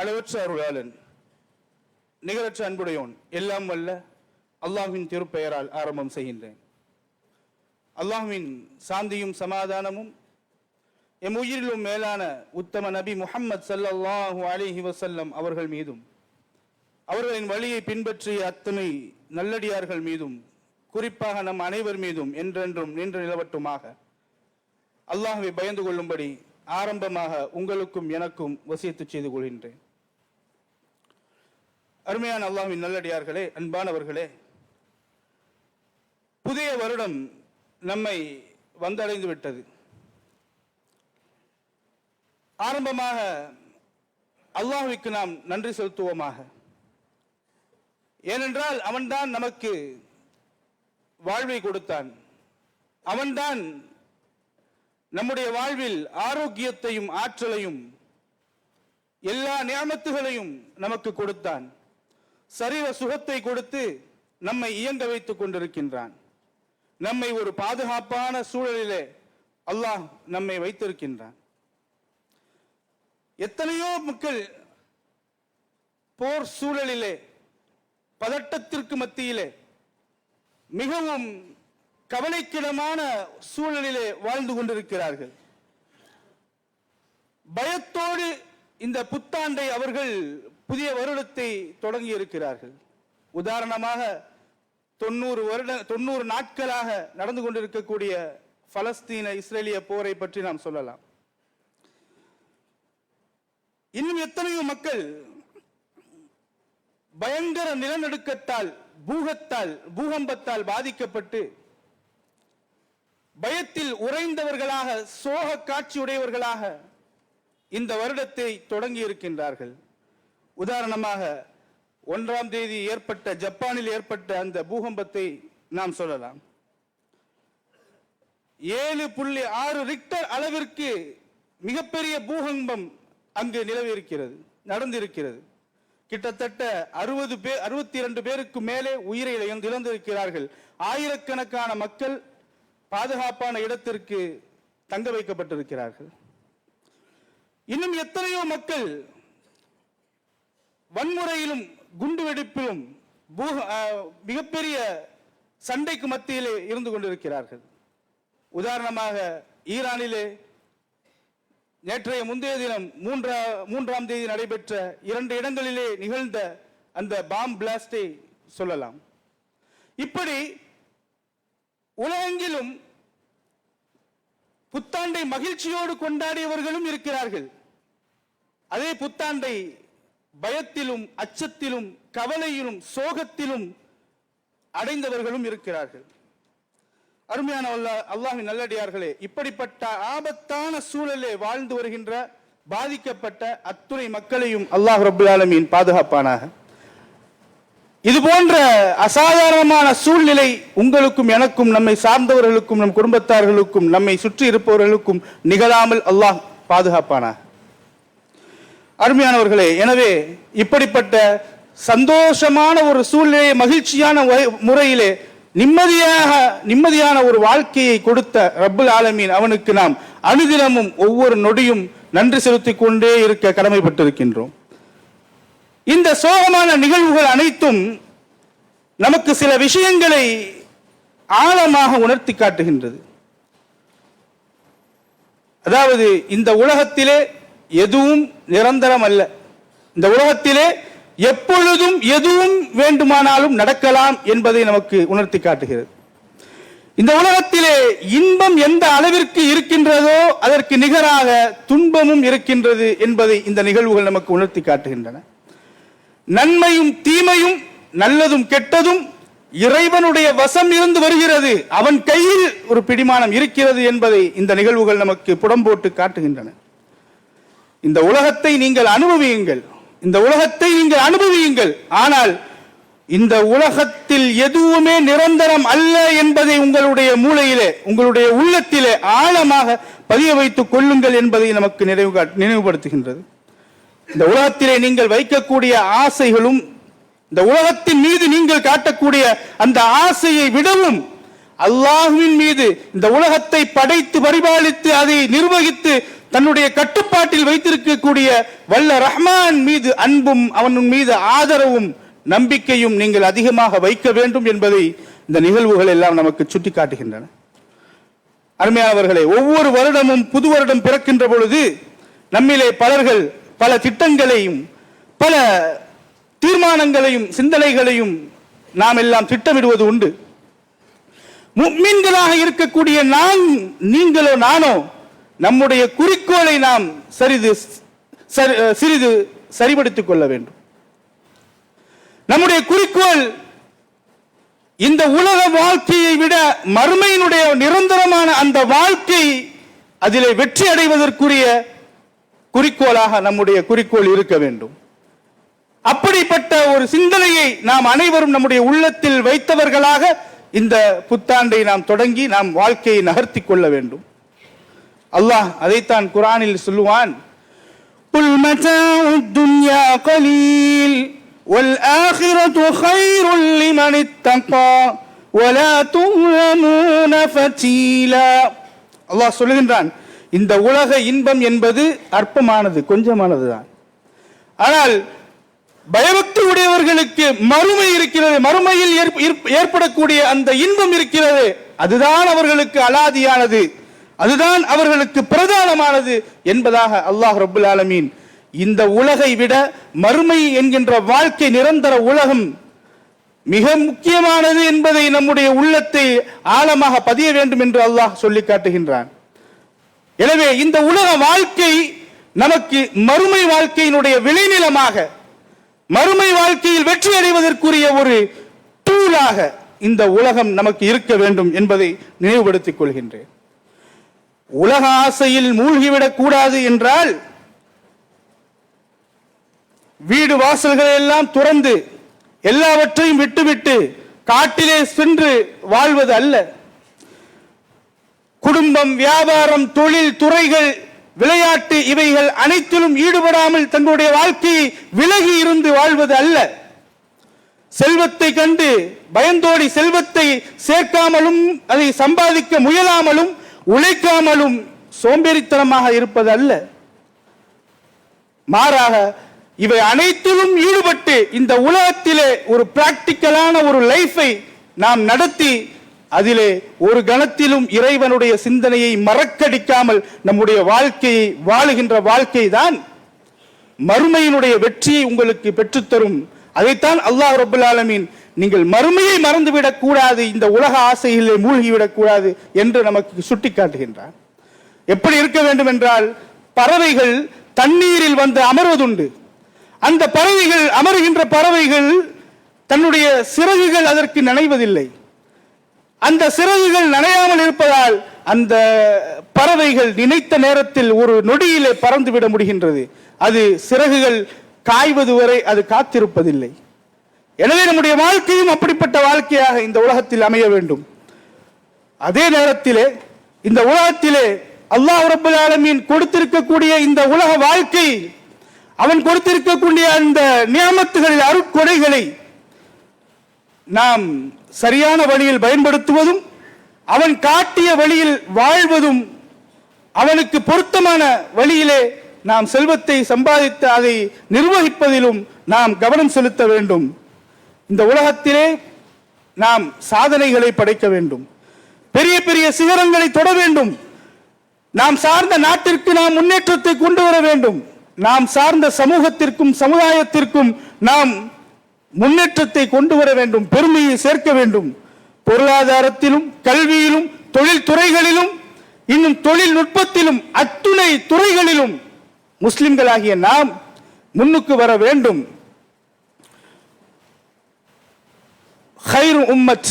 அளவற்ற அருளாளன் நிகரற்ற அன்புடையோன் எல்லாம் வல்ல அல்லாஹின் திருப்பெயரால் ஆரம்பம் செய்கின்றேன். அல்லாஹ்வின் சாந்தியும் சமாதானமும் எம் உயிரிலும் மேலான உத்தம நபி முஹம்மது சல்லாஹூ அலிஹி வசல்லம் அவர்கள் மீதும் அவர்களின் வழியை பின்பற்றிய அத்தனை நல்லடியார்கள் மீதும் குறிப்பாக நம் அனைவர் மீதும் என்றென்றும் நின்று நிலவட்டுமாக அல்லாஹுவை பயந்து கொள்ளும்படி ஆரம்பமாக உங்களுக்கும் எனக்கும் வசியத்து செய்து கொள்கின்றேன். அருமையான அல்லாமின் நல்லடியார்களே அன்பானவர்களே. புதிய வருடம் நம்மை வந்தடைந்து விட்டது. ஆரம்பமாக அல்லாஹுக்கு நாம் நன்றி செலுத்துவோமாக. ஏனென்றால் அவன்தான் நமக்கு வாழ்வை கொடுத்தான். அவன்தான் நம்முடைய வாழ்வில் ஆரோக்கியத்தையும் ஆற்றலையும் எல்லா நியமத்துகளையும் நமக்கு கொடுத்தான். சரீர சுகத்தை கொடுத்து நம்மை இயங்க வைத்துக் கொண்டிருக்கின்றான். நம்மை ஒரு பாதுகாப்பான சூழலிலே அல்லாஹ் நம்மை வைத்திருக்கின்றான். எத்தனையோ மக்கள் போர் சூழலிலே பதட்டத்திற்கு மத்தியிலே மிகவும் கவலைக்கிடமான சூழலிலே வாழ்ந்து கொண்டிருக்கிறார்கள். பயத்தோடு இந்த புத்தாண்டை அவர்கள் புதிய வருடத்தை தொடங்கி இருக்கிறார்கள் உதாரணமாக தொண்ணூறு வருட தொண்ணூறு நாட்களாக நடந்து கொண்டிருக்கக்கூடிய பலஸ்தீன இஸ்ரேலிய போரை பற்றி நாம் சொல்லலாம். இன்னும் எத்தனையோ மக்கள் பயங்கர நிலநடுக்கத்தால் பூகத்தால் பூகம்பத்தால் பாதிக்கப்பட்டு பயத்தில் உறைந்தவர்களாக சோக காட்சியுடையவர்களாக இந்த வருடத்தை தொடங்கி இருக்கின்றார்கள் உதாரணமாக ஒன்றாம் தேதி ஏற்பட்ட ஜப்பானில் ஏற்பட்ட அந்த பூகம்பத்தை நாம் சொல்லலாம். ஏழு புள்ளி ஆறு ரிக்டர் அளவிற்கு மிகப்பெரிய பூகம்பம் அங்கு நிலவிருக்கிறது நடந்திருக்கிறது. கிட்டத்தட்ட அறுபது பேர் அறுபத்தி இரண்டு பேருக்கு மேலே உயிரை இழந்து- இழந்திருக்கிறார்கள். ஆயிரக்கணக்கான மக்கள் பாதுகாப்பான இடத்திற்கு தங்க வைக்கப்பட்டிருக்கிறார்கள். இன்னும் எத்தனையோ மக்கள் வன்முறையிலும் குண்டுவெடிப்பிலும் பூக- அஹ், மிகப்பெரிய சண்டைக்கு மத்தியிலே இருந்து கொண்டிருக்கிறார்கள். உதாரணமாக ஈரானிலே நேற்றைய முந்தைய தினம் மூன்றா மூன்றாம் தேதி நடைபெற்ற இரண்டு இடங்களிலே நிகழ்ந்த அந்த பாம் பிளாஸ்டை சொல்லலாம். இப்படி உலகெங்கிலும் புத்தாண்டை மகிழ்ச்சியோடு கொண்டாடியவர்களும் இருக்கிறார்கள். அதே புத்தாண்டை பயத்திலும் அச்சத்திலும் கவலையிலும் சோகத்திலும் அடைந்தவர்களும் இருக்கிறார்கள். அருமையான அல்லா- நல்லடியார்களே இப்படிப்பட்ட ஆபத்தான சூழலே வாழ்ந்து வருகின்ற பாதிக்கப்பட்ட அத்துணை மக்களையும் அல்லாஹ் ரபுல் ஆலமியின் பாதுகாப்பானாக. இது போன்ற அசாதாரணமான சூழ்நிலை உங்களுக்கும் எனக்கும் நம்மை சார்ந்தவர்களுக்கும் நம் குடும்பத்தார்களுக்கும் நம்மை சுற்றி இருப்பவர்களுக்கும் நிகழாமல் அல்லாஹ் பாதுகாப்பானாக. அருமையானவர்களே எனவே இப்படிப்பட்ட சந்தோஷமான ஒரு சூழ்நிலையை மகிழ்ச்சியான முறையிலே நிம்மதியாக நிம்மதியான ஒரு வாழ்க்கையை கொடுத்த ரப்புல் ஆலமீன் அவனுக்கு நாம் அனுதினமும் ஒவ்வொரு நொடியும் நன்றி செலுத்திக் கொண்டே இருக்க கடமைப்பட்டிருக்கின்றோம். இந்த சோகமான நிகழ்வுகள் அனைத்தும் நமக்கு சில விஷயங்களை ஆழமாக உணர்த்தி காட்டுகின்றது. அதாவது இந்த உலகத்திலே எதுவும் நிரந்தரம் அல்ல இந்த உலகத்திலே எப்பொழுதும் எதுவும் வேண்டுமானாலும் நடக்கலாம் என்பதை நமக்கு உணர்த்தி காட்டுகிறது. இந்த உலகத்திலே இன்பம் எந்த அளவிற்கு இருக்கின்றதோ அதற்கு நிகராக துன்பமும் இருக்கின்றது என்பதை இந்த நிகழ்வுகள் நமக்கு உணர்த்தி காட்டுகின்றன. நன்மையும் தீமையும் நல்லதும் கெட்டதும் இறைவனுடைய வசம் இருந்து வருகிறது. அவன் கையில் ஒரு பிடிமானம் இருக்கிறது என்பதை இந்த நிகழ்வுகள் நமக்கு புடம்போட்டு காட்டுகின்றன. இந்த உலகத்தை நீங்கள் அனுபவியுங்கள். இந்த உலகத்தை நீங்கள் அனுபவியுங்கள். ஆனால் இந்த உலகத்தில் எதுவுமே நிரந்தரம் அல்ல என்பதை உங்களுடைய மூளையிலே உங்களுடைய உள்ளத்திலே ஆழமாக பதிய வைத்துக் கொள்ளுங்கள் என்பதை நமக்கு நினைவு நினைவுபடுத்துகின்றது. இந்த உலகத்திலே நீங்கள் வைக்கக்கூடிய ஆசைகளும் இந்த உலகத்தின் மீது நீங்கள் காட்டக்கூடிய அந்த ஆசையை விடவும் அல்லாஹுவின் மீது இந்த உலகத்தை படைத்து பரிபாலித்து அதை நிர்வகித்து தன்னுடைய கட்டுப்பாட்டில் வைத்திருக்கக்கூடிய வல்ல ரஹ்மான் மீது அன்பும் அவன் மீது ஆதரவும் நம்பிக்கையும் நீங்கள் அதிகமாக வைக்க வேண்டும் என்பதை இந்த நிகழ்வுகள் எல்லாம் நமக்கு சுட்டிக்காட்டுகின்றன. அருமையானவர்களே ஒவ்வொரு வருடமும் புது வருடம் பிறக்கின்ற பொழுது நம்மிலே பலர்கள் பல திட்டங்களையும் பல தீர்மானங்களையும் சிந்தனைகளையும் நாம் எல்லாம் திட்டமிடுவது உண்டு. முக்மீன்களாக இருக்கக்கூடிய நான் நீங்களோ நானோ நம்முடைய குறிக்கோளை நாம் சரிது சிறிது சரிபடுத்திக் கொள்ள வேண்டும். நம்முடைய குறிக்கோள் இந்த உலக வாழ்க்கையை விட மறுமையினுடைய நிரந்தரமான அந்த வாழ்க்கை அதிலே வெற்றி அடைவதற்குரிய குறிக்கோளாக நம்முடைய குறிக்கோள் இருக்க வேண்டும். அப்படிப்பட்ட ஒரு சிந்தனையை நாம் அனைவரும் நம்முடைய உள்ளத்தில் வைத்தவர்களாக இந்த புத்தாண்டை நாம் தொடங்கி நாம் வாழ்க்கையை நகர்த்தி கொள்ள வேண்டும். அல்லாஹ் அதைத்தான் குரானில் சொல்லுவான் قل متاع الدنيا قليل والآخرة خير لمن اتقى ولا تظلمون فتيلا அல்லாஹ் சொல்லுகின்றான் இந்த உலக இன்பம் என்பது அற்பமானது கொஞ்சமானதுதான் ஆனால் பயபக்தி உடையவர்களுக்கு மறுமை இருக்கிறது மறுமையில் ஏற்ப- ஏற்ப- ஏற்படக்கூடிய அந்த இன்பம் இருக்கிறது அதுதான் அவர்களுக்கு அலாதியானது அதுதான் அவர்களுக்கு பிரதானமானது என்பதாக அல்லாஹ் ரபுல் ஆலமீன். இந்த உலகை விட மறுமை என்கின்ற வாழ்க்கை நிரந்தர உலகம் மிக முக்கியமானது என்பதை நம்முடைய உள்ளத்தை ஆழமாக பதிய வேண்டும் என்று அல்லாஹ் சொல்லி காட்டுகின்றான். எனவே இந்த உலக வாழ்க்கை நமக்கு மறுமை வாழ்க்கையினுடைய விளைநிலமாக மறுமை வாழ்க்கையில் வெற்றி அடைவதற்குரிய ஒரு டூலாக இந்த உலகம் நமக்கு இருக்க வேண்டும் என்பதை நினைவுபடுத்திக் கொள்கின்றேன். உலக ஆசையில் மூழ்கிவிடக் கூடாது என்றால் வீடு வாசல்களை எல்லாம் துறந்து எல்லாவற்றையும் விட்டுவிட்டு காட்டிலே சென்று வாழ்வது அல்ல. குடும்பம் வியாபாரம் தொழில் துறைகள் விளையாட்டு இவைகள் அனைத்திலும் ஈடுபடாமல் தங்களுடைய வாழ்க்கையை விலகி இருந்து வாழ்வது அல்ல. செல்வத்தை கண்டு பயந்தோடி செல்வத்தை சேர்க்காமலும் அதை சம்பாதிக்க முயலாமலும் உழைக்காமலும் சோம்பேறித்தனமாக இருப்பது அல்ல மாறாக இவை அனைத்திலும் ஈடுபட்டு இந்த உலகத்திலே ஒரு பிராக்டிக்கலான ஒரு லைஃபை நாம் நடத்தி அதிலே ஒரு கணத்திலும் இறைவனுடைய சிந்தனையை மறக்கடிக்காமல் நம்முடைய வாழ்க்கையை வாழுகின்ற வாழ்க்கை தான் மறுமையினுடைய வெற்றியை உங்களுக்கு பெற்றுத்தரும். அதைத்தான் அல்லாஹ் ரபுல் ஆலமீன் நீங்கள் மறுமையை மறந்துவிடக் கூடாது இந்த உலக ஆசையிலே மூழ்கிவிடக் கூடாது என்று நமக்கு சுட்டிக்காட்டுகின்றார். எப்படி இருக்க வேண்டும் என்றால் பறவைகள் தண்ணீரில் வந்து அமர்வதுண்டு. அந்த பறவைகள் அமருகின்ற பறவைகள் தன்னுடைய சிறகுகள் அதற்கு நனைவதில்லை. அந்த சிறகுகள் நனையாமல் இருப்பதால் அந்த பறவைகள் நினைத்த நேரத்தில் ஒரு நொடியிலே பறந்து விட முடிகின்றது. அது சிறகுகள் காய்வது வரை அது காத்திருப்பதில்லை. எனவே நம்முடைய வாழ்க்கையும் அப்படிப்பட்ட வாழ்க்கையாக இந்த உலகத்தில் அமைய வேண்டும். அதே நேரத்திலே இந்த உலகத்திலே அல்லாஹ் ரப்பல் ஆலமீன் கொடுத்திருக்கக்கூடிய இந்த உலக வாழ்க்கை அவன் கொடுத்திருக்கக்கூடிய அந்த நியமத்துகளில் அருட்கொடைகளை நாம் சரியான வழியில் பயன்படுத்துவதும் அவன் காட்டிய வழியில் வாழ்வதும் அவனுக்கு பொருத்தமான வழியிலே நாம் செல்வத்தை சம்பாதித்து அதை நிர்வகிப்பதிலும் நாம் கவனம் செலுத்த வேண்டும். இந்த உலகத்திலே நாம் சாதனைகளை படைக்க வேண்டும். பெரிய பெரிய சிகரங்களை தொட வேண்டும். நாம் சார்ந்த நாட்டிற்கு நாம் முன்னேற்றத்தை கொண்டு வர வேண்டும். நாம் சார்ந்த சமூகத்திற்கும் சமுதாயத்திற்கும் நாம் முன்னேற்றத்தை கொண்டு வர வேண்டும். பெருமையை சேர்க்க வேண்டும். பொருளாதாரத்திலும் கல்வியிலும் தொழில் துறைகளிலும் இன்னும் தொழில்நுட்பத்திலும் அத்துணை துறைகளிலும் முஸ்லிம்களாகிய நாம் முன்னுக்கு வர வேண்டும். ஹைரு உம்மத்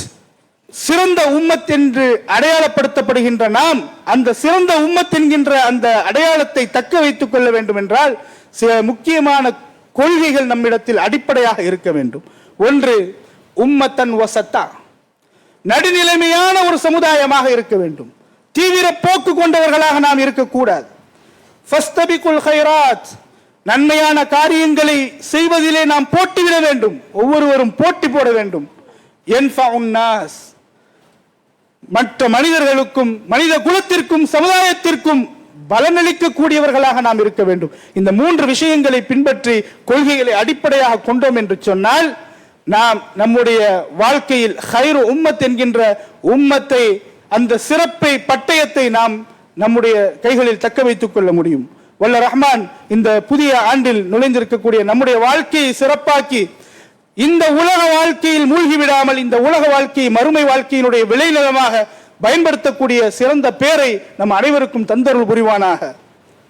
சிறந்த உம்மத் என்று அடையாளப்படுத்தப்படுகின்ற நாம் அந்த சிறந்த உம்மத் என்கின்ற அந்த அடையாளத்தை தக்க வைத்துக் கொள்ள வேண்டும் என்றால் சில முக்கியமான கொள்கைகள் நம்மிடத்தில் அடிப்படையாக இருக்க வேண்டும். ஒன்று உம்மத்தன் வசத்தா. நடுநிலைமையான ஒரு சமுதாயமாக இருக்க வேண்டும். தீவிர போக்கு கொண்டவர்களாக நாம் இருக்கக்கூடாது. நன்மையான காரியங்களை செய்வதிலே நாம் போட்டியிட வேண்டும். ஒவ்வொருவரும் போட்டி போட வேண்டும். மற்ற மனிதர்களுக்கும் மனித குலத்திற்கும் சமுதாயத்திற்கும் பலனளிக்கக்கூடியவர்களாக நாம் இருக்க வேண்டும். இந்த மூன்று விஷயங்களை பின்பற்றி கொள்கைகளை அடிப்படையாக கொண்டோம் என்று சொன்னால் நாம் நம்முடைய வாழ்க்கையில் ஹைரு உம்மத் என்கின்ற உம்மத்தை அந்த சிறப்பை பட்டயத்தை நாம் நம்முடைய கைகளில் தக்க வைத்துக் கொள்ள முடியும். வல்ல ரஹ்மான் இந்த புதிய ஆண்டில் நுழைந்திருக்கக்கூடிய நம்முடைய வாழ்க்கையை சிறப்பாக்கி இந்த உலக வாழ்க்கையில் மூழ்கி விடாமல் இந்த உலக வாழ்க்கையை மறுமை வாழ்க்கையினுடைய விளைநிலமாக பயன்படுத்தக்கூடிய சிறந்த பேரை நம் அனைவருக்கும் தந்தருள் புரிவானாக.